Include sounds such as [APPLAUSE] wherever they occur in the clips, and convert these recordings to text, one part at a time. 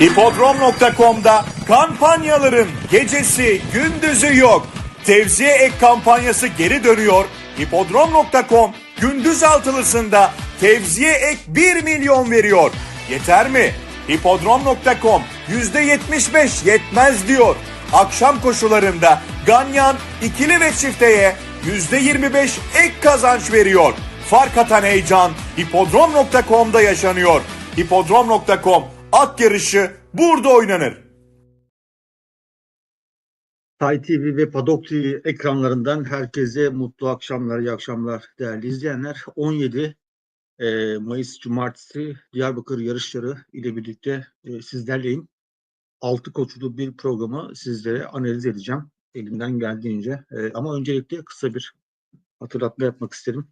Hipodrom.com'da kampanyaların gecesi gündüzü yok. Tevziye ek kampanyası geri dönüyor. Hipodrom.com gündüz altılısında tevziye ek 1 milyon veriyor. Yeter mi? Hipodrom.com %75 yetmez diyor. Akşam koşularında Ganyan ikili ve çifteye %25 ek kazanç veriyor. Fark atan heyecan hipodrom.com'da yaşanıyor. Hipodrom.com at yarışı burada oynanır. Tay TV ve Padok TV ekranlarından herkese mutlu akşamlar, iyi akşamlar değerli izleyenler. 17 e, Mayıs Cumartesi Diyarbakır yarışları ile birlikte e, sizlerleyim. Altı koçlu bir programı sizlere analiz edeceğim elimden geldiğince. E, ama öncelikle kısa bir hatırlatma yapmak isterim.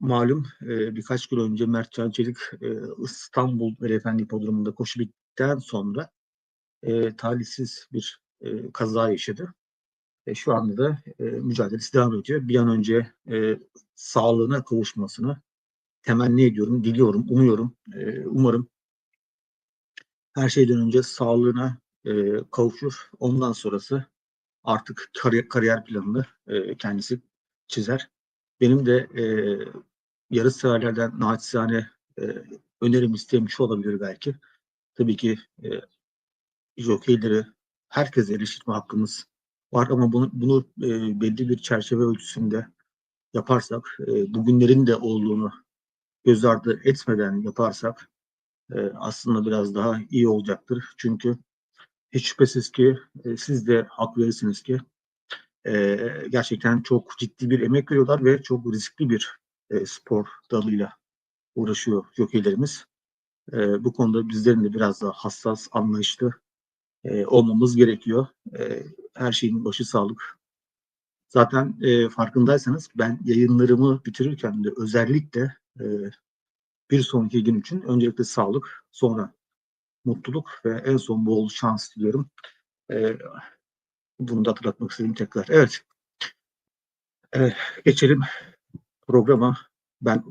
Malum e, birkaç gün önce Mertcan Çelik e, İstanbul Beyefendi Hipodromu'nda koşu bittikten sonra e, talihsiz bir e, kaza yaşadı. E, şu anda da e, mücadelesi devam ediyor. Bir an önce e, sağlığına kavuşmasını temenni ediyorum, diliyorum, umuyorum. E, umarım her şeyden önce sağlığına e, kavuşur. Ondan sonrası artık kariyer, kariyer planını e, kendisi çizer. Benim de e, yarış severlerden naçizane e, önerim isteğim şu olabilir belki. Tabii ki e, jokeyleri herkese eleştirme hakkımız var ama bunu, bunu e, belli bir çerçeve ölçüsünde yaparsak, e, bugünlerin de olduğunu göz ardı etmeden yaparsak e, aslında biraz daha iyi olacaktır. Çünkü hiç şüphesiz ki e, siz de hak verirsiniz ki e, gerçekten çok ciddi bir emek veriyorlar ve çok riskli bir e, spor dalıyla uğraşıyor jokeylerimiz. E, bu konuda bizlerin de biraz daha hassas, anlayışlı e, olmamız gerekiyor. E, her şeyin başı sağlık. Zaten e, farkındaysanız ben yayınlarımı bitirirken de özellikle e, bir sonraki gün için öncelikle sağlık, sonra mutluluk ve en son bol şans diliyorum. E, bunu da hatırlatmak istedim tekrar. Evet. Evet, geçelim programa. Ben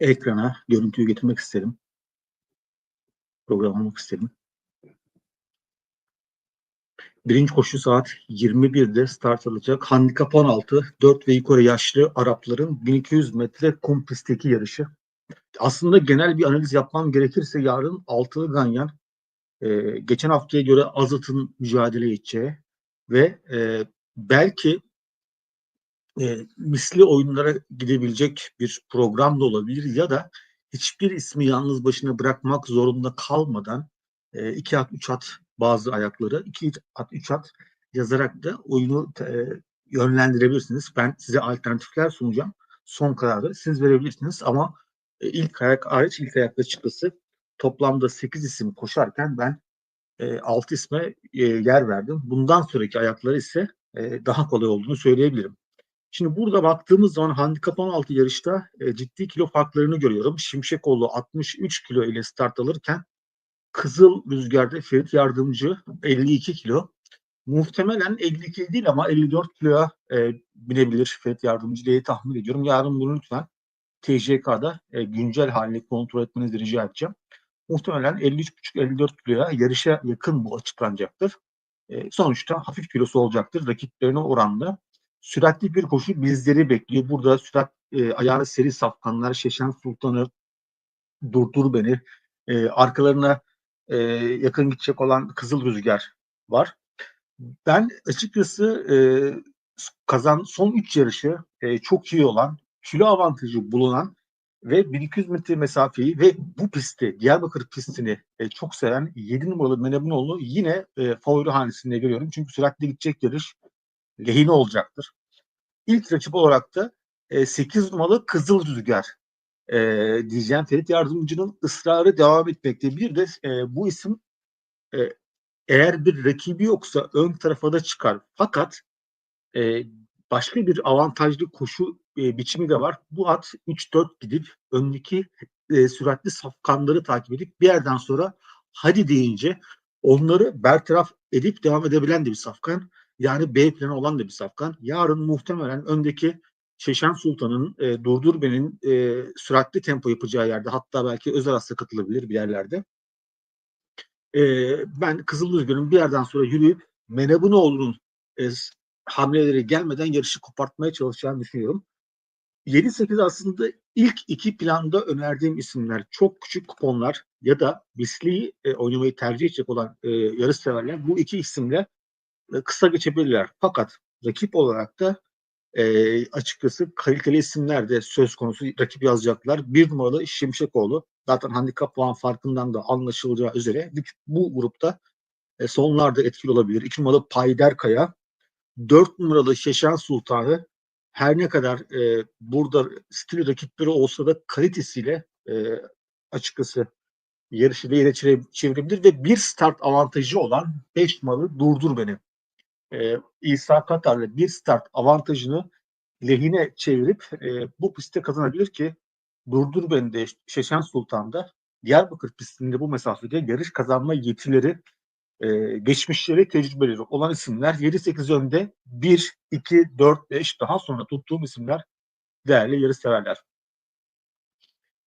ekrana görüntüyü getirmek isterim. Program almak isterim. Birinci koşu saat 21'de start alacak. Handikap 16, 4 ve yukarı yaşlı Arapların 1200 metre kum pistteki yarışı. Aslında genel bir analiz yapmam gerekirse yarın altılı Ganyan e, geçen haftaya göre Azat'ın mücadele edeceği ve e, belki e, misli oyunlara gidebilecek bir program da olabilir ya da hiçbir ismi yalnız başına bırakmak zorunda kalmadan e, iki at, üç at bazı ayakları iki at, üç at yazarak da oyunu e, yönlendirebilirsiniz. Ben size alternatifler sunacağım. Son kararı siz verebilirsiniz ama e, ilk ayak hariç ilk ayakta çıkısı toplamda 8 isim koşarken ben e, 6 isme e, yer verdim. Bundan sonraki ayakları ise e, daha kolay olduğunu söyleyebilirim. Şimdi burada baktığımız zaman handikap 16 yarışta e, ciddi kilo farklarını görüyorum. Şimşekoğlu 63 kilo ile start alırken Kızıl Rüzgar'da Ferit Yardımcı 52 kilo. Muhtemelen 52 değil ama 54 kiloya e, binebilir Ferit Yardımcı diye tahmin ediyorum. Yarın bunu lütfen TJK'da e, güncel halini kontrol etmenizi rica edeceğim. Muhtemelen 53,5-54 kiloya yarışa yakın bu açıklanacaktır. E, sonuçta hafif kilosu olacaktır rakiplerine oranla. Süratli bir koşu bizleri bekliyor. Burada sürat e, ayağını seri safkanlar, Şeşen Sultan'ı durdur beni. E, arkalarına e, yakın gidecek olan Kızıl Rüzgar var. Ben açıkçası e, kazan son 3 yarışı e, çok iyi olan, kilo avantajı bulunan ve 1200 metre mesafeyi ve bu pisti, Diyarbakır pistini e, çok seven 7 numaralı Menebunoğlu yine e, favori hanesinde görüyorum. Çünkü süratli gidecek yarış lehine olacaktır. İlk rakip olarak da e, 8 numaralı Kızıl Rüzgar e, diyeceğim. Ferit Yardımcı'nın ısrarı devam etmekte. Bir de e, bu isim e, eğer bir rakibi yoksa ön tarafa da çıkar. Fakat e, başka bir avantajlı koşu e, biçimi de var. Bu at 3-4 gidip öndeki e, süratli safkanları takip edip bir yerden sonra hadi deyince onları bertaraf edip devam edebilen de bir safkan. Yani B planı olan da bir safkan. Yarın muhtemelen öndeki Şeşen Sultan'ın e, Durdur Ben'in e, süratli tempo yapacağı yerde hatta belki özel hasta katılabilir bir yerlerde. e, ben Kızılrüzgar'ın bir yerden sonra yürüyüp Menebunoğlu'nun e, hamleleri gelmeden yarışı kopartmaya çalışacağını düşünüyorum. 7-8 aslında ilk iki planda önerdiğim isimler çok küçük kuponlar ya da misliyi e, oynamayı tercih edecek olan e, yarış severler bu iki isimle kısa geçebilirler. Fakat rakip olarak da e, açıkçası kaliteli isimler de söz konusu rakip yazacaklar. Bir numaralı Şimşekoğlu. Zaten handikap puan farkından da anlaşılacağı üzere bu, grupta e, sonlarda etkili olabilir. İki numaralı Payder Kaya. Dört numaralı Şeşen Sultanı her ne kadar e, burada stil rakipleri olsa da kalitesiyle e, açıkçası yarışı çevire- çevirebilir ve bir start avantajı olan 5 numaralı Durdur Beni. E, İsa Katar'la bir start avantajını lehine çevirip e, bu pistte kazanabilir ki Durdur Beni de Şeşen Sultan'da Diyarbakır pistinde bu mesafede yarış kazanma yetileri e, geçmişleri tecrübeleri olan isimler 7-8 önde 1, 2, 4, 5 daha sonra tuttuğum isimler değerli yarış severler.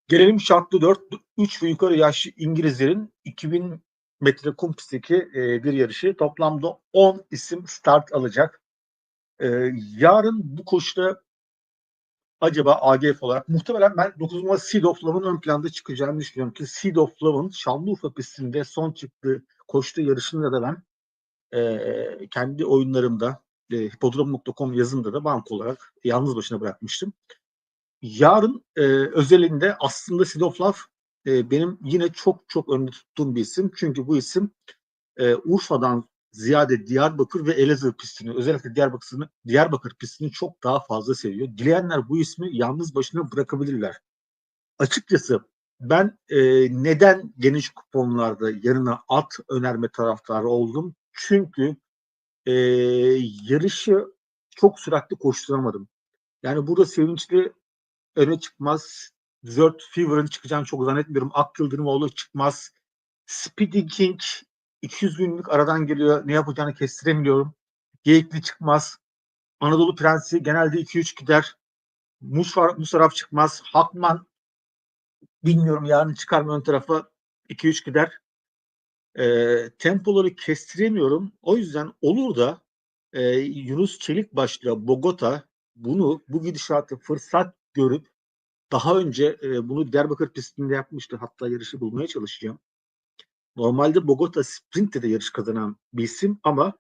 Gelelim şartlı 4, 3 ve yukarı yaşlı İngilizlerin 2000 metre kum pistteki e, bir yarışı. Toplamda 10 isim start alacak. E, yarın bu koşuda acaba AGF olarak muhtemelen ben 9 numara Seed of Love'ın ön planda çıkacağını düşünüyorum ki Seed of Love'ın Şanlıurfa pistinde son çıktığı koştuğu yarışında da ben e, kendi oyunlarımda e, hipodrom.com yazımda da bank olarak yalnız başına bırakmıştım. Yarın e, özelinde aslında Seed of Love e, benim yine çok çok önde tuttuğum bir isim. Çünkü bu isim e, Urfa'dan ziyade Diyarbakır ve Elazığ pistini özellikle Diyarbakır'ını Diyarbakır pistini çok daha fazla seviyor. Dileyenler bu ismi yalnız başına bırakabilirler. Açıkçası ben e, neden geniş kuponlarda yanına at önerme taraftarı oldum? Çünkü e, yarışı çok süratli koşturamadım. Yani burada sevinçli öne çıkmaz. Desert Fever'ın çıkacağını çok zannetmiyorum. Ak Yıldırımoğlu çıkmaz. Speedy King 200 günlük aradan geliyor. Ne yapacağını kestiremiyorum. Geyikli çıkmaz. Anadolu Prensi genelde 2-3 gider. Musar, Musarraf çıkmaz. Hakman bilmiyorum yarın çıkar mı ön tarafa 2-3 gider. E, tempoları kestiremiyorum. O yüzden olur da e, Yunus Çelikbaş'la Bogota bunu bu gidişatı fırsat görüp daha önce e, bunu Diyarbakır pistinde yapmıştı. Hatta yarışı bulmaya çalışacağım. Normalde Bogota Sprint'te de yarış kazanan bir isim ama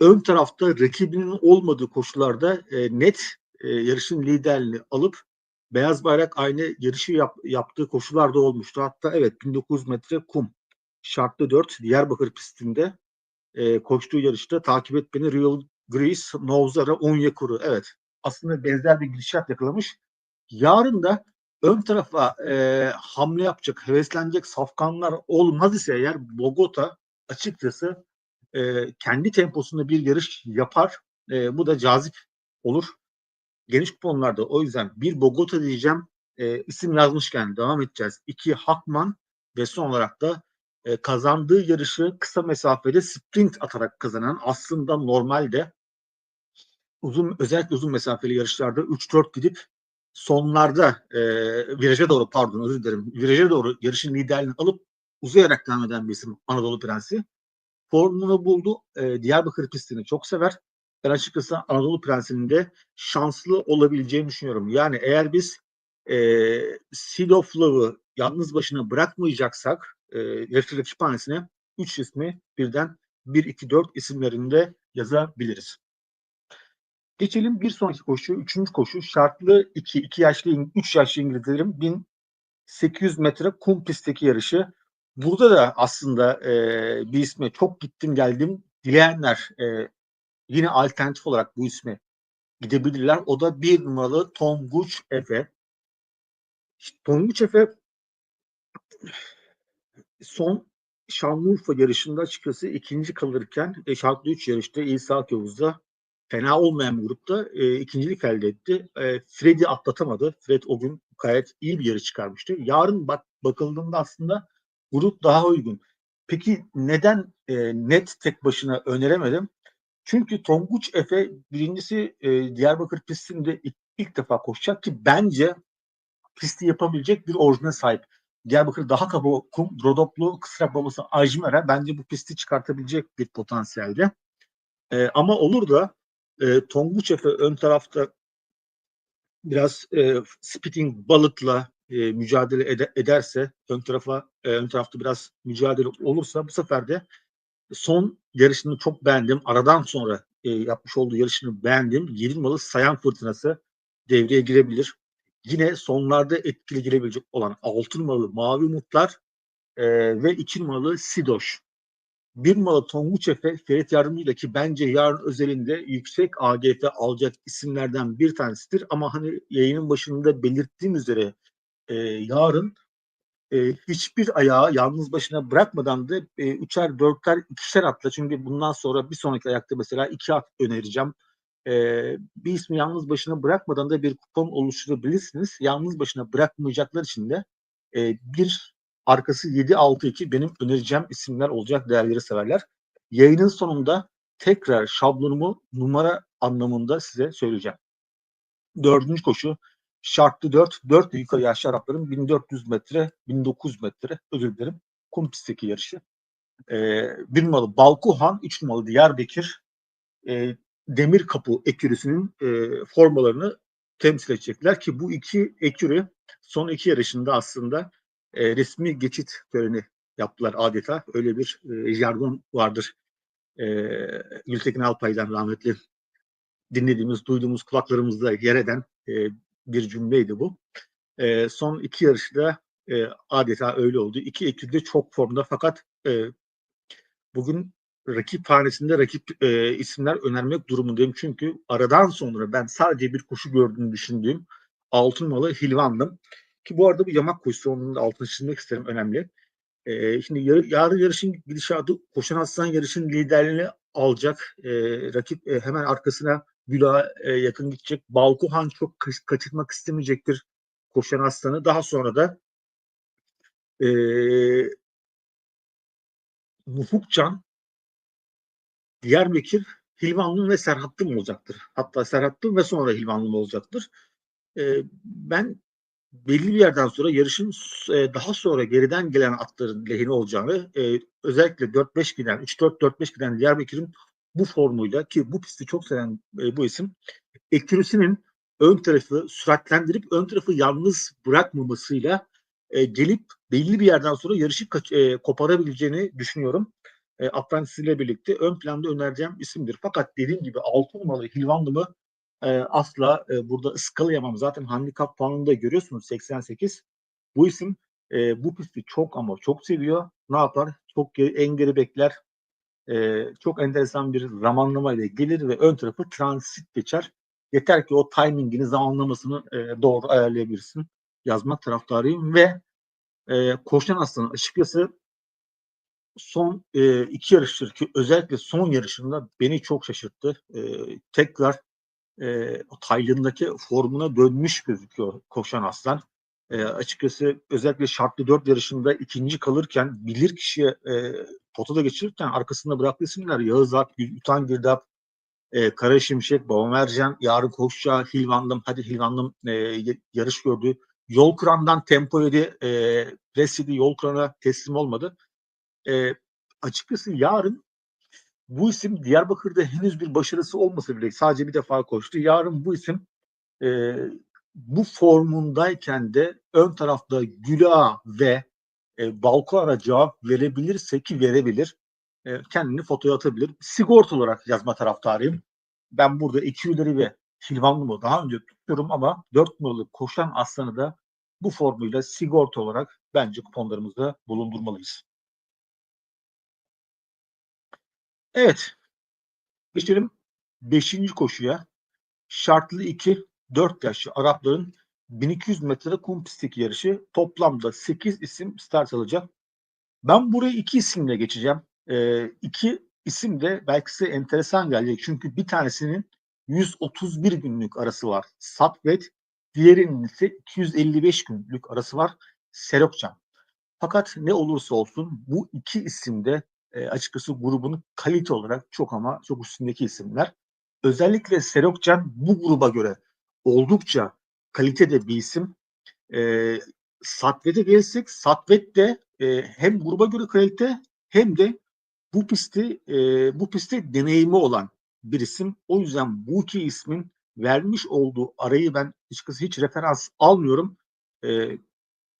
ön tarafta rakibinin olmadığı koşularda e, net e, yarışın liderliğini alıp beyaz bayrak aynı yarışı yap, yaptığı koşularda olmuştu. Hatta evet 1900 metre kum şartlı 4 Diyarbakır pistinde e, koştuğu yarışta takip et beni Real Greece, Novzara, Onyekuru. Evet aslında benzer bir gidişat yakalamış. Yarın da ön tarafa e, hamle yapacak, heveslenecek safkanlar olmaz ise eğer Bogota açıkçası e, kendi temposunda bir yarış yapar. E, bu da cazip olur. Geniş kuponlarda o yüzden bir Bogota diyeceğim. E, isim yazmışken devam edeceğiz. İki Hakman ve son olarak da e, kazandığı yarışı kısa mesafede sprint atarak kazanan aslında normalde uzun özellikle uzun mesafeli yarışlarda 3-4 gidip sonlarda e, viraja doğru pardon özür dilerim viraja doğru yarışın liderliğini alıp uzayarak devam eden bir isim Anadolu Prensi. Formunu buldu. E, Diyarbakır pistini çok sever. Ben açıkçası Anadolu Prensi'nin de şanslı olabileceğini düşünüyorum. Yani eğer biz e, Seed of Love'ı yalnız başına bırakmayacaksak e, yarışçı kütüphanesine 3 ismi birden 1-2-4 isimlerinde yazabiliriz. Geçelim bir sonraki koşu, üçüncü koşu. Şartlı 2, 2 yaşlı, 3 yaşlı İngilizlerin 1800 metre kum pistteki yarışı. Burada da aslında e, bir isme çok gittim geldim dileyenler e, yine alternatif olarak bu isme gidebilirler. O da bir numaralı Tonguç Efe. İşte Tonguç Efe son Şanlıurfa yarışında açıkçası ikinci kalırken e, şartlı 3 yarışta İsa Yavuz'da fena olmayan bir grupta e, ikincilik elde etti. E, Fred'i atlatamadı. Fred o gün gayet iyi bir yarış çıkarmıştı. Yarın bak bakıldığında aslında grup daha uygun. Peki neden e, net tek başına öneremedim? Çünkü Tonguç Efe birincisi e, Diyarbakır pistinde ilk, ilk defa koşacak ki bence pisti yapabilecek bir orijine sahip. Diyarbakır daha kaba kum, Rodoplu, Kısrak babası Ajmer'e bence bu pisti çıkartabilecek bir potansiyelde. E, ama olur da e, Tonguç Efe ön tarafta biraz e, spitting balıkla e, mücadele ede- ederse ön tarafa e, ön tarafta biraz mücadele olursa bu sefer de son yarışını çok beğendim. Aradan sonra e, yapmış olduğu yarışını beğendim. Yedilmalı Sayan Fırtınası devreye girebilir. Yine sonlarda etkili girebilecek olan altın malı Mavi Umutlar e, ve iki numaralı Sidoş. Bir numaralı Tonguç Efe Ferit Yardımcı'yla ki bence yarın özelinde yüksek AGF alacak isimlerden bir tanesidir. Ama hani yayının başında belirttiğim üzere e, yarın e, hiçbir ayağı yalnız başına bırakmadan da e, üçer, dörtler, ikişer atla. Çünkü bundan sonra bir sonraki ayakta mesela iki at önereceğim. E, bir ismi yalnız başına bırakmadan da bir kupon oluşturabilirsiniz. Yalnız başına bırakmayacaklar için de e, bir arkası 7-6-2 benim önereceğim isimler olacak değerleri severler. Yayının sonunda tekrar şablonumu numara anlamında size söyleyeceğim. Dördüncü koşu şartlı 4, 4 yukarı yaşlı Arapların 1400 metre, 1900 metre özür dilerim kum pistteki yarışı. Ee, bir numaralı Balkuhan, üç numaralı Diyarbakır e, Demir Kapı ekürüsünün e, formalarını temsil edecekler ki bu iki ekürü son iki yarışında aslında e, resmi geçit töreni yaptılar adeta. Öyle bir e, jargon vardır. E, Gültekin Alpay'dan rahmetli dinlediğimiz, duyduğumuz kulaklarımızda yer eden e, bir cümleydi bu. E, son iki yarışta e, adeta öyle oldu. İki ekip de çok formda fakat e, bugün rakip hanesinde rakip e, isimler önermek durumundayım. Çünkü aradan sonra ben sadece bir koşu gördüğünü düşündüğüm altın malı Hilvan'dım. Ki bu arada bu yamak koşusu onun da altını çizmek isterim önemli. E, şimdi yar, yarın yarışın gidişatı Koşan Aslan yarışın liderliğini alacak. E, rakip e, hemen arkasına Gül'a e, yakın gidecek. Balkuhan çok kaç- kaçırmak istemeyecektir Koşan Aslan'ı. Daha sonra da e, Mufukcan, Diyarbakır, Hilvanlı ve Serhatlı olacaktır? Hatta Serhatlı ve sonra Hilvanlı olacaktır? E, ben belli bir yerden sonra yarışın e, daha sonra geriden gelen atların lehine olacağını e, özellikle 4-5 giden, 3-4-4-5 giden Diyarbakır'ın bu formuyla ki bu pisti çok seven e, bu isim ekürüsünün ön tarafı süratlendirip ön tarafı yalnız bırakmamasıyla e, gelip belli bir yerden sonra yarışı kaç- e, koparabileceğini düşünüyorum. E, Apprentice ile birlikte ön planda önereceğim isimdir. Fakat dediğim gibi altı numaralı Hilvanlı mı e, asla e, burada ıskalayamam. Zaten handikap puanında görüyorsunuz 88. Bu isim e, bu pisti çok ama çok seviyor. Ne yapar? Çok geri, en geri bekler. E, çok enteresan bir zamanlama ile gelir ve ön tarafı transit geçer. Yeter ki o timingini, zamanlamasını e, doğru ayarlayabilirsin. Yazmak taraftarıyım ve e, Koşan Aslan'ın açıkçası son e, iki yarıştır ki özellikle son yarışında beni çok şaşırttı. E, tekrar e, Tayland'daki formuna dönmüş gözüküyor Koşan Aslan. E, açıkçası özellikle şartlı dört yarışında ikinci kalırken bilir kişiye e, potada geçirirken arkasında bıraktığı isimler Yağız Ak, Yutan Girdap, e, Kara Şimşek, Babam Ercan, Yarın Koşça, Hilvandım, hadi Hilvandım e, yarış gördü. Yol Kur'an'dan tempo yedi, e, pres yedi, Yol Kur'an'a teslim olmadı. E, açıkçası yarın bu isim Diyarbakır'da henüz bir başarısı olmasa bile sadece bir defa koştu. Yarın bu isim e, bu formundayken de ön tarafta Güla ve e, Balkoar'a cevap verebilirse ki verebilir e, kendini fotoya atabilir. Sigorta olarak yazma taraftarıyım. Ben burada iki üleri ve Hilvanlı'mı daha önce tutuyorum ama dört numaralı koşan aslanı da bu formuyla sigorta olarak bence kuponlarımızda bulundurmalıyız. Evet. Geçelim 5. koşuya. Şartlı 2 4 yaşlı Arapların 1200 metre kum pistteki yarışı toplamda 8 isim start alacak. Ben buraya iki isimle geçeceğim. Ee, iki isim de belki size enteresan gelecek. Çünkü bir tanesinin 131 günlük arası var. Satvet. Diğerinin ise 255 günlük arası var. Serokcan. Fakat ne olursa olsun bu iki isim de e, açıkçası grubun kalite olarak çok ama çok üstündeki isimler. Özellikle Serokcan bu gruba göre oldukça kalitede bir isim. E, Satvet'e gelirsek Satvet de e, hem gruba göre kalite hem de bu pisti e, bu pisti deneyimi olan bir isim. O yüzden bu iki ismin vermiş olduğu arayı ben açıkçası hiç referans almıyorum. E,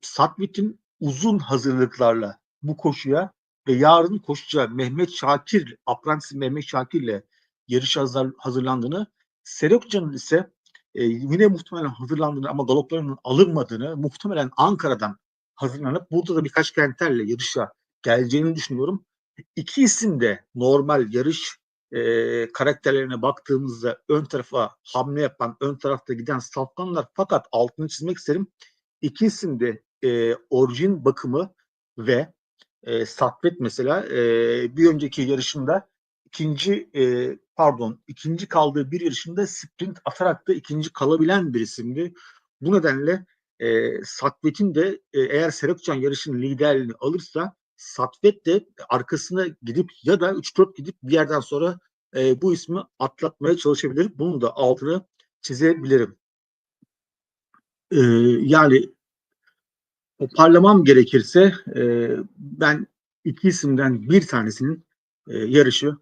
Satvet'in uzun hazırlıklarla bu koşuya ve yarın koşacağı Mehmet Şakir, Apprentice Mehmet Şakir'le yarış hazır, hazırlandığını, Serokcan'ın ise e, yine muhtemelen hazırlandığını ama galoplarının alınmadığını, muhtemelen Ankara'dan hazırlanıp burada da birkaç kenterle yarışa geleceğini düşünüyorum. İki isim de normal yarış e, karakterlerine baktığımızda ön tarafa hamle yapan, ön tarafta giden safkanlar fakat altını çizmek isterim. İki isim de e, orijin bakımı ve e, Satvet mesela e, bir önceki yarışında ikinci e, pardon ikinci kaldığı bir yarışında sprint atarak da ikinci kalabilen bir isimdi. Bu nedenle e, Satvet'in de e, eğer Serokcan yarışın liderliğini alırsa Satvet de arkasına gidip ya da 3-4 gidip bir yerden sonra e, bu ismi atlatmaya çalışabilir. Bunu da altını çizebilirim. E, yani toparlamam gerekirse e, ben iki isimden bir tanesinin e, yarışı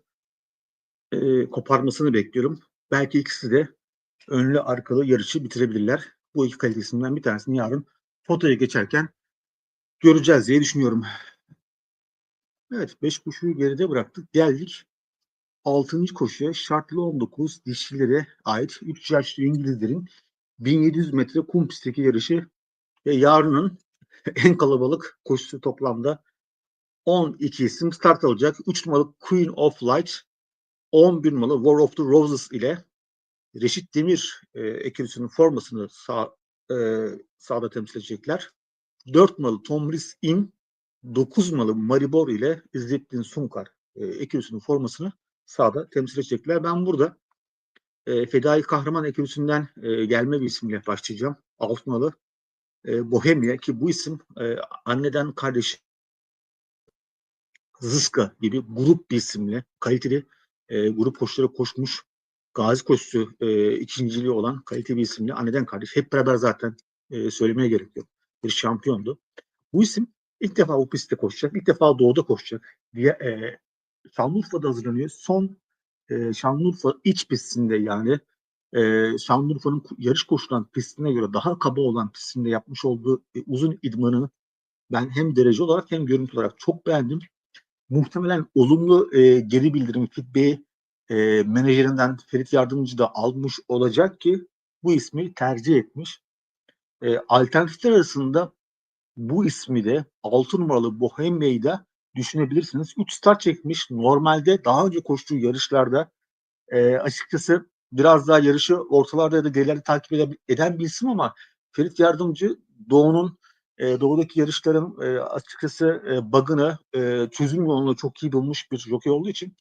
e, koparmasını bekliyorum. Belki ikisi de önlü arkalı yarışı bitirebilirler. Bu iki kalitesinden bir tanesini yarın fotoya geçerken göreceğiz diye düşünüyorum. Evet 5 koşuyu geride bıraktık. Geldik 6. koşuya şartlı 19 dişilere ait 3 yaşlı İngilizlerin 1700 metre kum pistteki yarışı ve yarının [LAUGHS] en kalabalık koşusu toplamda 12 isim start alacak. 3 numaralı Queen of Light, 11 numaralı War of the Roses ile Reşit Demir e, ekibisinin formasını sağ, e, sahada temsil edecekler. 4 numaralı Tomris In, 9 numaralı Maribor ile İzzettin Sunkar e, ekibisinin formasını sahada temsil edecekler. Ben burada e, Fedai Kahraman ekibisinden e, gelme bir isimle başlayacağım. 6 numaralı e, Bohemia ki bu isim e, anneden kardeş Zıska gibi grup bir isimle kaliteli e, grup koşuları koşmuş gazi koşusu ikinciliği olan kaliteli bir isimle anneden kardeş hep beraber zaten söylemeye gerek yok. Bir şampiyondu. Bu isim ilk defa bu pistte koşacak. ilk defa doğuda koşacak diye e, Şanlıurfa'da hazırlanıyor. Son e, Şanlıurfa iç pistinde yani e, Şanlıurfa'nın yarış koşulan pistine göre daha kaba olan pistinde yapmış olduğu e, uzun idmanı ben hem derece olarak hem görüntü olarak çok beğendim. Muhtemelen olumlu e, geri bildirim feedback'i e, menajerinden Ferit Yardımcı da almış olacak ki bu ismi tercih etmiş. E, alternatifler arasında bu ismi de 6 numaralı Bohemia'yı da düşünebilirsiniz. 3 start çekmiş. Normalde daha önce koştuğu yarışlarda e, açıkçası biraz daha yarışı ortalarda ya da gerilerde takip eden bir isim ama Ferit Yardımcı Doğu'nun e, Doğu'daki yarışların e, açıkçası e, bug'ını e, çözüm yolunu çok iyi bulmuş bir jockey olduğu için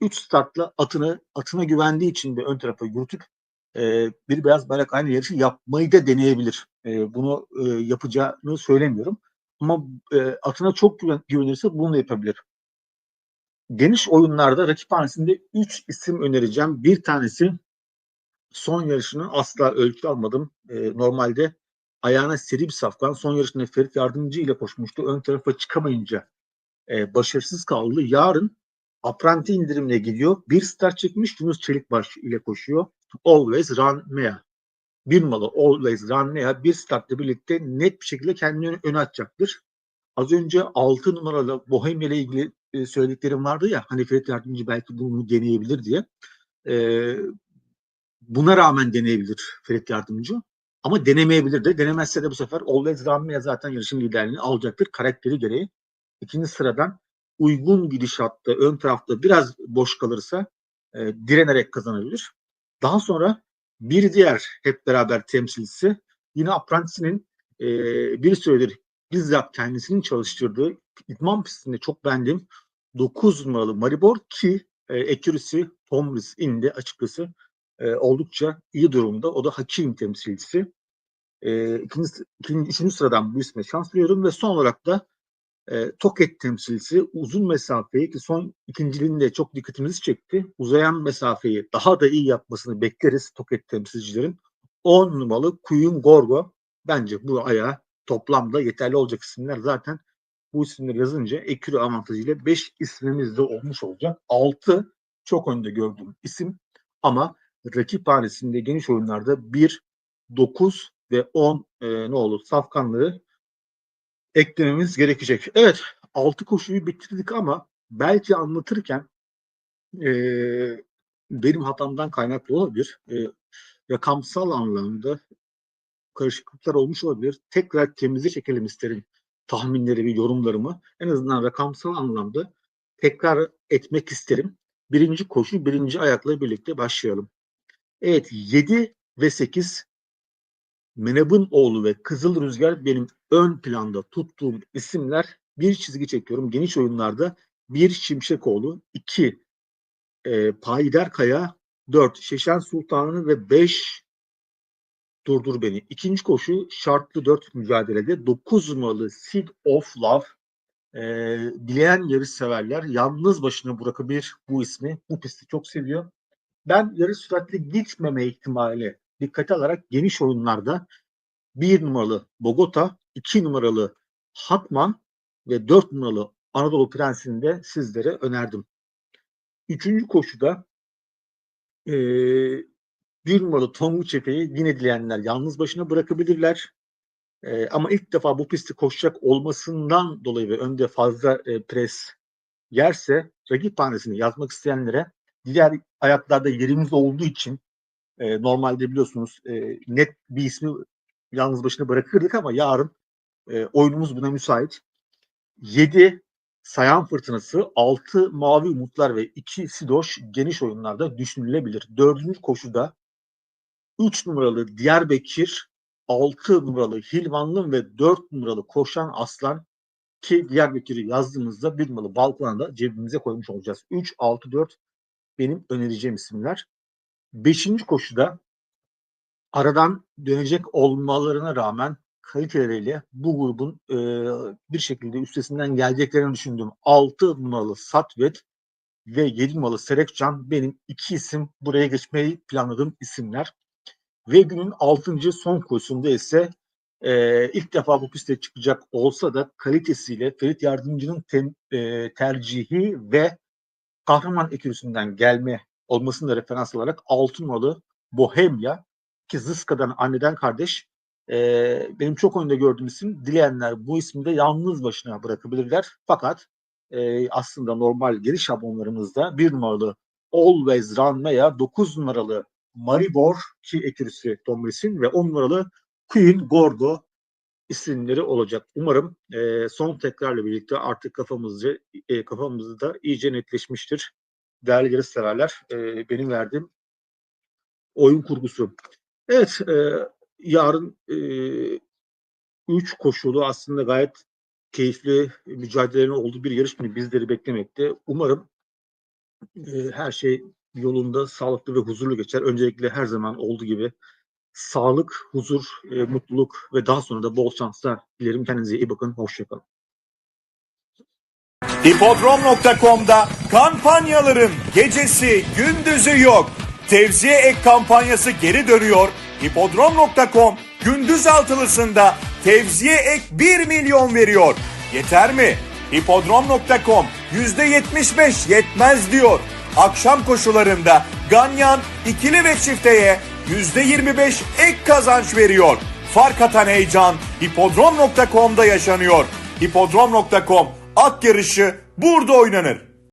3 startla atını atına güvendiği için de ön tarafa yürütüp e, bir beyaz bayrak aynı yarışı yapmayı da deneyebilir. E, bunu e, yapacağını söylemiyorum. Ama e, atına çok güven, güvenirse bunu da yapabilir. Geniş oyunlarda rakip hanesinde 3 isim önereceğim. Bir tanesi son yarışını asla ölçü almadım. E, normalde ayağına seri bir safkan. Son yarışında Ferit Yardımcı ile koşmuştu. Ön tarafa çıkamayınca e, başarısız kaldı. Yarın apranti indirimle gidiyor. Bir start çekmiş Yunus Çelikbaş ile koşuyor. Always Run Mea. Bir malı Always Run Mea bir startla birlikte net bir şekilde kendini öne atacaktır. Az önce 6 numaralı Bohemia ile ilgili e, söylediklerim vardı ya hani Ferit Yardımcı belki bunu deneyebilir diye. E, buna rağmen deneyebilir Ferit Yardımcı. Ama denemeyebilir de. Denemezse de bu sefer Always Run zaten yarışın liderliğini alacaktır. Karakteri gereği. İkinci sıradan uygun gidişatta ön tarafta biraz boş kalırsa e, direnerek kazanabilir. Daha sonra bir diğer hep beraber temsilcisi yine Apprentice'nin e, bir süredir bizzat kendisinin çalıştırdığı idman pistinde çok beğendiğim 9 numaralı Maribor ki e, accuracy Tomris indi açıkçası e, oldukça iyi durumda. O da Hakim temsilcisi. E, ikinci, ikinci, üçüncü sıradan bu isme şans veriyorum ve son olarak da e, Toket temsilcisi uzun mesafeyi ki son ikinciliğinde çok dikkatimizi çekti. Uzayan mesafeyi daha da iyi yapmasını bekleriz Toket temsilcilerin. 10 numaralı Kuyum Gorgo bence bu ayağı toplamda yeterli olacak isimler zaten bu isimleri yazınca ekürü avantajıyla 5 ismimiz de olmuş olacak. 6 çok önde gördüğüm isim ama rakip hanesinde geniş oyunlarda 1, 9 ve 10 e, ne olur safkanlığı eklememiz gerekecek. Evet 6 koşuyu bitirdik ama belki anlatırken e, benim hatamdan kaynaklı olabilir. E, rakamsal anlamda karışıklıklar olmuş olabilir. Tekrar temize çekelim isterim tahminleri ve yorumlarımı. En azından rakamsal anlamda tekrar etmek isterim. Birinci koşu birinci ayakla birlikte başlayalım. Evet 7 ve 8 Meneb'in oğlu ve Kızıl Rüzgar benim ön planda tuttuğum isimler. Bir çizgi çekiyorum. Geniş oyunlarda bir Şimşekoğlu, iki e, Payidar Kaya, dört Şeşen Sultanı ve beş Durdur Beni. İkinci koşu şartlı dört mücadelede 9 numaralı Seed of Love. E, dileyen yarış severler yalnız başına bırakabilir bu ismi. Bu pisti çok seviyor. Ben yarış süratli gitmeme ihtimali dikkate alarak geniş oyunlarda bir numaralı Bogota, iki numaralı Hatman ve dört numaralı Anadolu Prensi'ni de sizlere önerdim. Üçüncü koşuda e, bir numaralı Tongu Çepe'yi yine dileyenler yalnız başına bırakabilirler. E, ama ilk defa bu pisti koşacak olmasından dolayı ve önde fazla e, pres yerse rakip hanesini yazmak isteyenlere diğer ayaklarda yerimiz olduğu için e, normalde biliyorsunuz e, net bir ismi yalnız başına bırakırdık ama yarın e, oyunumuz buna müsait. 7 Sayan Fırtınası, 6 Mavi Umutlar ve 2 Sidoş geniş oyunlarda düşünülebilir. Dördüncü koşuda 3 numaralı Diyarbakır, 6 numaralı Hilvanlı ve 4 numaralı Koşan Aslan ki Diyarbakır'ı yazdığımızda bir numaralı balkona da cebimize koymuş olacağız. 3, 6, 4 benim önereceğim isimler. Beşinci koşuda aradan dönecek olmalarına rağmen kaliteleriyle bu grubun e, bir şekilde üstesinden geleceklerini düşündüğüm 6 numaralı Satvet ve 7 numaralı Serekcan benim iki isim buraya geçmeyi planladığım isimler. Ve günün 6. son koşusunda ise e, ilk defa bu piste çıkacak olsa da kalitesiyle Ferit Yardımcı'nın tem, e, tercihi ve kahraman ekürüsünden gelme olmasını da referans alarak 6 numaralı Bohemia ki Zıska'dan anneden kardeş e, benim çok önde gördüğüm isim. Dileyenler bu ismi de yalnız başına bırakabilirler. Fakat e, aslında normal geri şablonlarımızda bir numaralı Always Run veya 9 numaralı Maribor ki ekürüsü Tomris'in ve 10 numaralı Queen Gorgo isimleri olacak. Umarım e, son tekrarla birlikte artık kafamızı e, kafamızda iyice netleşmiştir. Değerli yarış severler, e, benim verdiğim oyun kurgusu. Evet, e, yarın e, üç koşulu aslında gayet keyifli mücadelelerin olduğu bir yarış günü bizleri beklemekte. Umarım e, her şey yolunda sağlıklı ve huzurlu geçer. Öncelikle her zaman olduğu gibi sağlık, huzur, e, mutluluk ve daha sonra da bol şanslar dilerim. Kendinize iyi bakın. Hoşçakalın. Hipodrom.com'da kampanyaların gecesi gündüzü yok. Tevziye ek kampanyası geri dönüyor. Hipodrom.com gündüz altılısında tevziye ek 1 milyon veriyor. Yeter mi? Hipodrom.com %75 yetmez diyor. Akşam koşularında Ganyan ikili ve çifteye %25 ek kazanç veriyor. Fark atan heyecan hipodrom.com'da yaşanıyor. Hipodrom.com at yarışı burada oynanır.